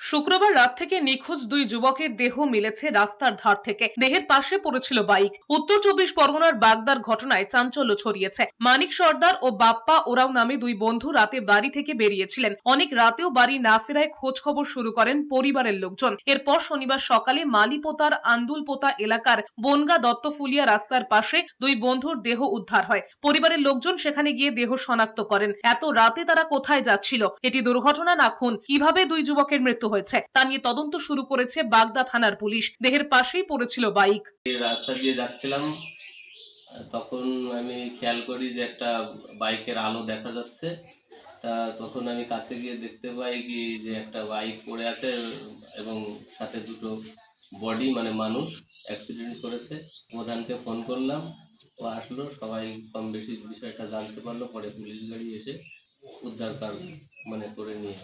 শুক্রবার রাত থেকে নিখোঁজ দুই যুবকের দেহ মিলেছে রাস্তার ধার থেকে। দেহের পাশে পড়েছিল বাইক। উত্তর চব্বিশ পরগনার বাগদার ঘটনায় চাঞ্চল্য ছড়িয়েছে। মানিক সর্দার ও বাপ্পা ওরাও নামে দুই বন্ধু রাতে বাড়ি থেকে বেরিয়েছিলেন। অনেক রাতেও বাড়ি না ফেরায় খোঁজ খবর শুরু করেন পরিবারের লোকজন। এরপর শনিবার সকালে মালিপোতার আন্দুলপোতা এলাকার বনগা দত্তফুলিয়া রাস্তার পাশে দুই বন্ধুর দেহ উদ্ধার হয়। পরিবারের লোকজন সেখানে গিয়ে দেহ শনাক্ত করেন। এত রাতে তারা কোথায় যাচ্ছিল? এটি দুর্ঘটনা না খুন? কীভাবে দুই যুবকের মৃত্যু হয়েছে। তা নিয়ে তদন্ত শুরু করেছে বাগদা থানার পুলিশ। দেহের পাশেই পড়েছিল বাইক। রাস্তা দিয়ে যাচ্ছিলাম, তখন আমি খেয়াল করি যে একটা বাইকের আলো দেখা যাচ্ছে। তা তখন আমি কাছে গিয়ে দেখতে পাই কি যে একটা বাইক পড়ে আছে এবং সাথে দুটো বডি মানে মানুষ অ্যাক্সিডেন্ট করেছে। প্রধানকে ফোন করলাম, ও আসলো, সবাই কম বেশি বিষয়টা জানতে পারল, পরে পুলিশ গাড়ি এসে উদ্ধার কার মানে করে নিয়ে।